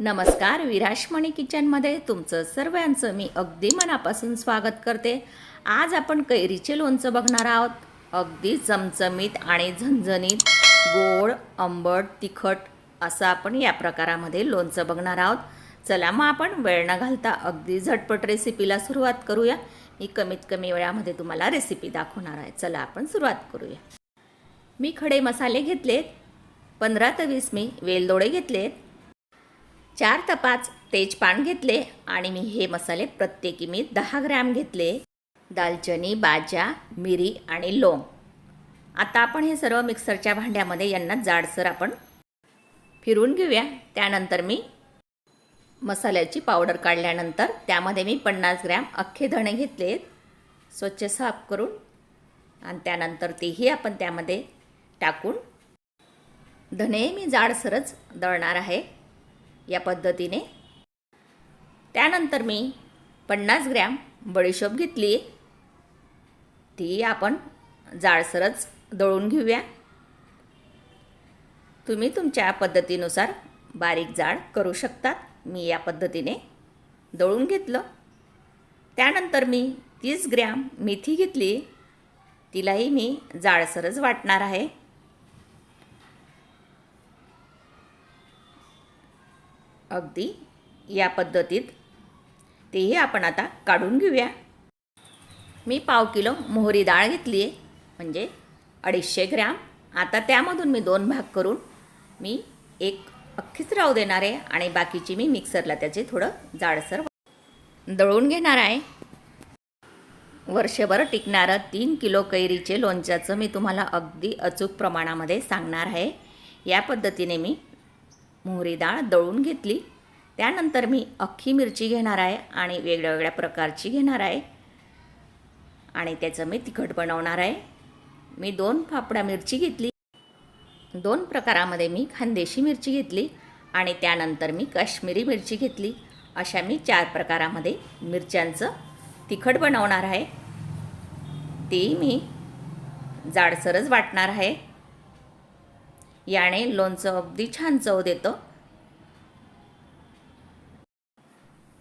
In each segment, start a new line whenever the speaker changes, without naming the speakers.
नमस्कार विराशमणी किचनमध्ये तुमचं सर्वांचं मी अगदी मनापासून स्वागत करते. आज आपण कैरीचे लोणचं बघणार आहोत. अगदी चमचमीत आणि झणझणीत गोड आंबट तिखट असं आपण या प्रकारामध्ये लोणचं बघणार आहोत. चला मग आपण वेळ न घालता अगदी झटपट रेसिपीला सुरुवात करूया. मी कमीत कमी वेळामध्ये तुम्हाला रेसिपी दाखवणार आहे. चला आपण सुरुवात करूया. मी खडे मसाले घेतलेत. पंधरा ते वीस मी वेलदोडे घेतलेत. चार तपाच तेजपान घेतले आणि मी हे मसाले प्रत्येकी मी दहा ग्रॅम घेतले. दालचिनी बाजा मिरी आणि लोंग आता आपण हे सर्व मिक्सरच्या भांड्यामध्ये यांना जाडसर आपण फिरून घेऊया. त्यानंतर मी मसाल्याची पावडर काढल्यानंतर त्यामध्ये मी पन्नास ग्रॅम अख्खे धणे घेतले स्वच्छ साफ करून आणि त्यानंतर तेही आपण त्यामध्ये टाकून धने मी जाडसरच दळणार आहे. या पद्धतीने. त्यानंतर मी पन्नास ग्रॅम बडीशोप घेतली ती आपण जाळसरच दळून घेऊया. तुम्ही तुमच्या पद्धतीनुसार बारीक जाड करू शकतात. मी या पद्धतीने दळून घेतलं. त्यानंतर मी तीस ग्रॅम मेथी घेतली तिलाही मी जाडसरच वाटणार आहे. अगदी या पद्धतीत. तेही आपण आता काढून घेऊया. मी पाव किलो मोहरी डाळ घेतली आहे म्हणजे अडीचशे ग्रॅम. आता त्यामधून मी दोन भाग करून मी एक अख्खीच राहू देणार आहे आणि बाकीची मी मिक्सरला त्याचे थोडं जाडसर दळून घेणार आहे. वर्षभर टिकणारं तीन किलो कैरीचे लोणच्याचं मी तुम्हाला अगदी अचूक प्रमाणामध्ये सांगणार आहे. या पद्धतीने मी मोहरी डाळ दळून घेतली. त्यानंतर मी अख्खी मिरची घेणार आहे आणि वेगळ्या वेगळ्या प्रकारची घेणार आहे. आणि त्याचं मी तिखट बनवणार आहे. मी दोन फापडा मिरची घेतली. दोन प्रकारामध्ये मी खानदेशी मिरची घेतली आणि त्यानंतर मी काश्मीरी मिरची घेतली. अशा मी चार प्रकारामध्ये मिरच्यांचं तिखट बनवणार आहे. तेही मी जाडसरच वाटणार आहे. याने लोणचं अगदी छान चव देतं.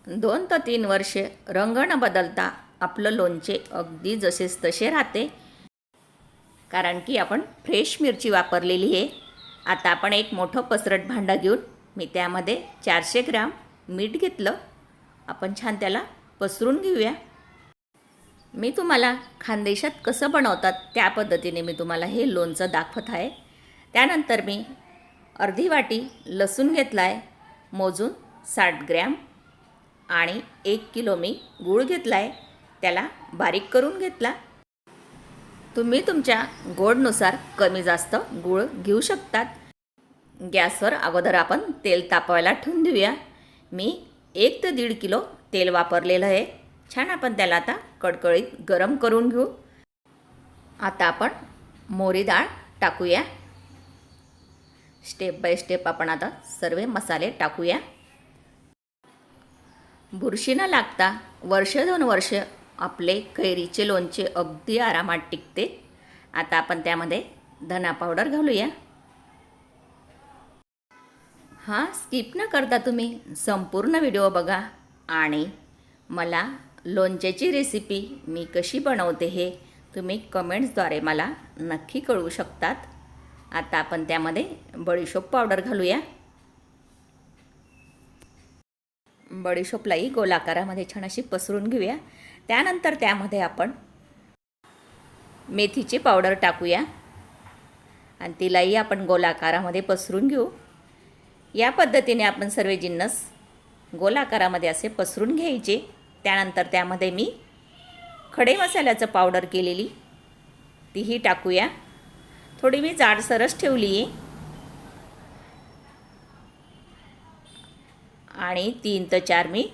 दोन ते तीन वर्षे रंग न बदलता आपलं लोणचे अगदी जसेच तसे राहते. कारण की आपण फ्रेश मिरची वापरलेली आहे. आता आपण एक मोठं पसरट भांडं घेऊन मी त्यामध्ये चारशे ग्राम मीठ घेतलं. आपण छान त्याला पसरून घेऊया. मी तुम्हाला खानदेशात कसं बनवतात त्या पद्धतीने मी तुम्हाला हे लोणचं दाखवत आहे. त्यानंतर मी अर्धी वाटी लसूण घेतला आहे मोजून साठ ग्रॅम. आणि एक किलो मी गूळ घेतला आहे त्याला बारीक करून घेतला. तुम्ही तुमच्या गोडनुसार कमी जास्त गूळ घेऊ शकतात. गॅसवर अगोदर आपण तेल तापवायला ठेवून देऊया. मी एक ते दीड किलो तेल वापरलेलं आहे. छान आपण त्याला आता कडकळीत गरम करून घेऊ. आता आपण मोरी डाळ टाकूया. स्टेप बाय स्टेप आपण आता सर्व मसाले टाकूया. बुरशी न लागता वर्ष दोन वर्ष आपले कैरीचे लोणचे अगदी आरामात टिकते. आता आपण त्यामध्ये धना पावडर घालूया. हा स्किप न करता तुम्ही संपूर्ण व्हिडिओ बघा आणि मला लोणच्याची रेसिपी मी कशी बनवते हे तुम्ही कमेंट्सद्वारे मला नक्की कळवू शकतात. आता आपण त्यामध्ये बडीशोप पावडर घालूया. बडीशोपलाही गोलाकारामध्ये छान अशी पसरून घेऊया. त्यानंतर त्यामध्ये आपण मेथीची पावडर टाकूया. आणि तिलाही आपण गोलाकारामध्ये पसरून घेऊ. या पद्धतीने आपण सर्व जिन्नस गोलाकारामध्ये असे पसरून घ्यायचे. त्यानंतर त्यामध्ये मी खडे मसाल्याचं पावडर केलेली तीही टाकूया. थोडी मी जाडसरच ठेवली. आणि तीन तर चार मी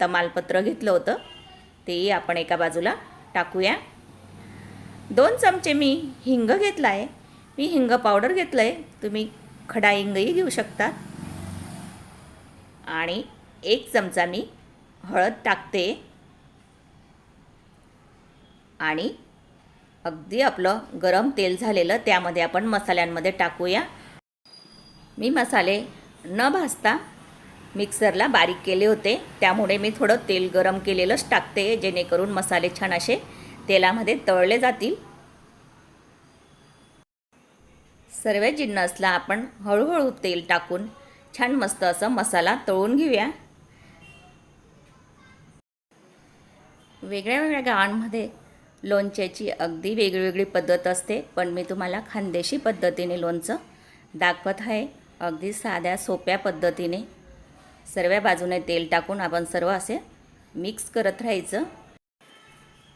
तमालपत्र घेतलं होतं. तेही आपण एका बाजूला टाकूया. दोन चमचे मी हिंग घेतला आहे मी हिंग पावडर घेतलं आहे तुम्ही खडा हिंगही घेऊ शकता. आणि एक चमचा मी हळद टाकते. आणि अगदी आपलं गरम तेल झालेलं त्यामध्ये आपण मसाल्यांमध्ये टाकूया. मी मसाले न भाजता मिक्सरला बारीक केले होते. त्यामुळे मी थोडं तेल गरम केलेलंच टाकते जेणेकरून मसाले छान असे तेलामध्ये तळले जातील. सर्व जिन्नसला आपण हळूहळू तेल टाकून छान मस्त असं मसाला तळून घेऊया. वेगळ्या वेगळ्या गावांमध्ये लोणच्याची अगदी वेगळीवेगळी पद्धत असते पण मी तुम्हाला खानदेशी पद्धतीने लोणचं दाखवत आहे. अगदी साध्या सोप्या पद्धतीने. सर्व बाजूने तेल टाकून आपण सर्व असे मिक्स करत राहायचं.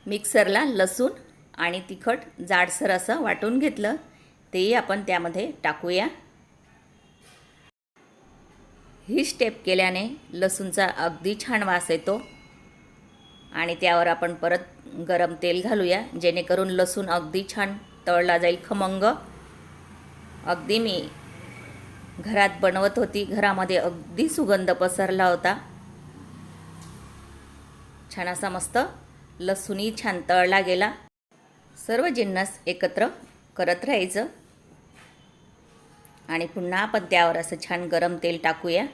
मिक्सरला लसूण आणि तिखट जाडसर असं वाटून घेतलं तेही आपण त्यामध्ये टाकूया. ही स्टेप केल्याने लसूणचा अगदी छान वास येतो आणि त्यावर आपण परत गरम तेल घालूया जेणेकरून लसूण अगदी छान तळला जाईल खमंग. अगदी मी घरात बनवत होती घरामध्ये अगदी सुगंध पसरला होता. छान असा मस्त लसूणही छान तळला गेला. सर्व जिन्नस एकत्र करत राहायचं. आणि पुन्हा आपण त्यावर असं छान गरम तेल टाकूया.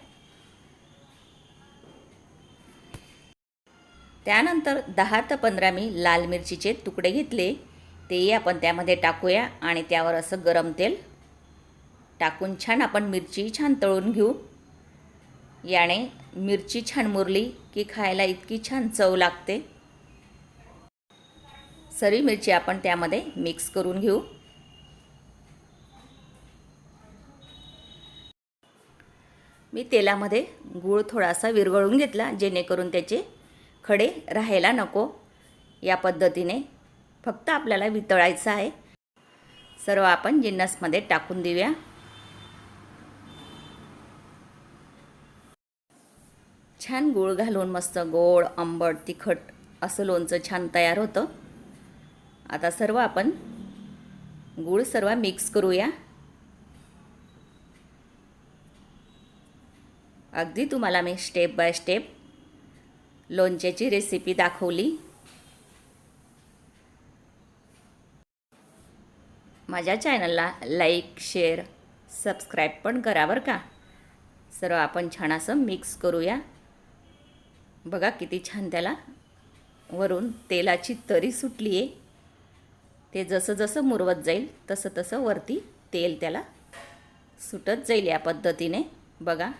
त्यानंतर दहा ते पंधरा मी लाल मिरचीचे तुकडे घेतले. तेही आपण त्यामध्ये टाकूया आणि त्यावर असं गरम तेल टाकून छान आपण मिरची छान तळून घेऊ. याने मिरची छान मुरली की खायला इतकी छान चव लागते. सरी मिरची आपण त्यामध्ये मिक्स करून घेऊ. मी तेलामध्ये गूळ थोडासा विरघळून घेतला जेणेकरून त्याचे खडे राहायला नको. या पद्धतीने फक्त आपल्याला वितळायचं आहे. सर्व आपण जिन्नसमध्ये टाकून देऊया. छान गूळ घालून मस्त गोड आंबट तिखट असं लोणचं छान तयार होतं. आता सर्व आपण गूळ सर्व मिक्स करूया. अगदी तुम्हाला मी स्टेप बाय स्टेप लोणच्याची रेसिपी दाखवली. माझ्या चॅनलला लाईक शेअर सबस्क्राईब पण करा बरं का. सर्व आपण छान असं मिक्स करूया. बघा किती छान त्याला वरून तेलाची तरी सुटली आहे ते जसं जसं मुरवत जाईल तसं तसं वरती तेल त्याला सुटत जाईल या पद्धतीने. बघा.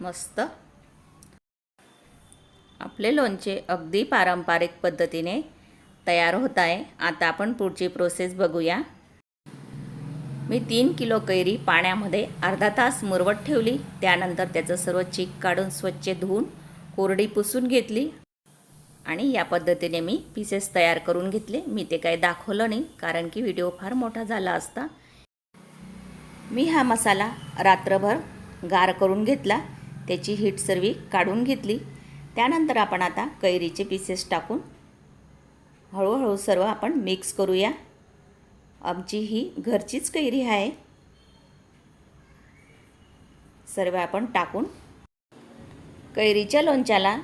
मस्त. आपले लोणचे अगदी पारंपरिक पद्धतीने तयार होत आहे. आता आपण पुढची प्रोसेस बघूया. मी तीन किलो कैरी पाण्यामध्ये अर्धा तास मुरवत ठेवली. त्यानंतर त्याचं सर्व चीक काढून स्वच्छ धुवून कोरडी पुसून घेतली. आणि या पद्धतीने मी पीसेस तयार करून घेतले. मी ते काही दाखवलं नाही कारण की व्हिडिओ फार मोठा झाला असता. मी हा मसाला रात्रभर गार करून घेतला. त्याची हीट सर्वी काढून घेतली. त्यानंतर आपण आता कैरीचे पीसेस टाकून हळूहळू सर्व आपण मिक्स करूया. आमची ही घरचीच कैरी आहे. सर्व आपण टाकून कैरीच्या लोणच्याला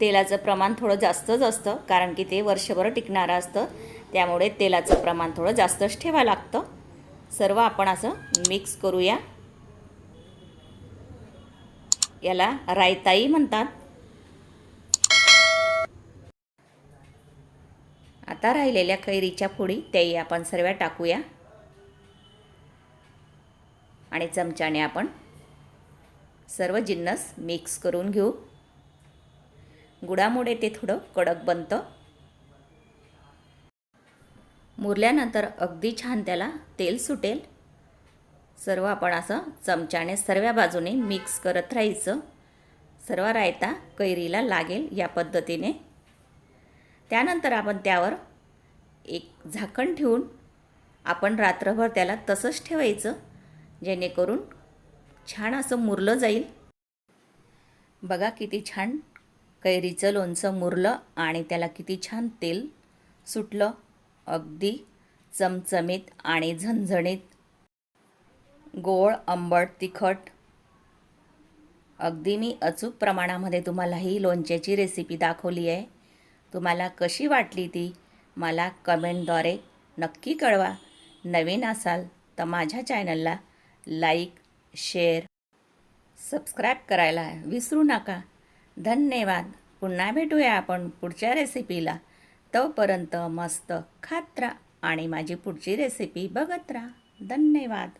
तेलाचं प्रमाण थोडं जास्तच असतं कारण की ते वर्षभर टिकणारं असतं. त्यामुळे तेलाचं प्रमाण थोडं जास्तच ठेवावं लागतं. सर्व आपण असं मिक्स करूया. याला रायताई म्हणतात. आता राहिलेल्या कैरीच्या फोडी त्याही आपण सर्व टाकूया. आणि चमच्याने आपण सर्व जिन्नस मिक्स करून घेऊ. गुडामुळे ते थोडं कडक बनतं. मुरल्यानंतर अगदी छान त्याला तेल सुटेल. सर्व आपण असं चमच्याने सर्व बाजूने मिक्स करत राहायचं. सर्व रायता कैरीला लागेल या पद्धतीने. त्यानंतर आपण त्यावर एक झाकण ठेवून आपण रात्रभर त्याला तसंच ठेवायचं जेणेकरून छान असं मुरलं जाईल. बघा किती छान कैरीचं लोणचं मुरलं आणि त्याला किती छान तेल सुटलं अगदी चमचमीत आणि झणझणीत. गोळ आंबट तिखट. अगदी मी अचूक प्रमाणामध्ये तुम्हाला ही लोणच्याची रेसिपी दाखवली आहे. तुम्हाला कशी वाटली ती? मला कमेंटद्वारे नक्की कळवा. नवीन असाल तर माझ्या चॅनलला लाईक शेअर सबस्क्राईब करायला विसरू नका. धन्यवाद. पुन्हा भेटूया आपण पुढच्या रेसिपीला. तोपर्यंत मस्त खात राहा आणि माझी पुढची रेसिपी बघत राहा. धन्यवाद.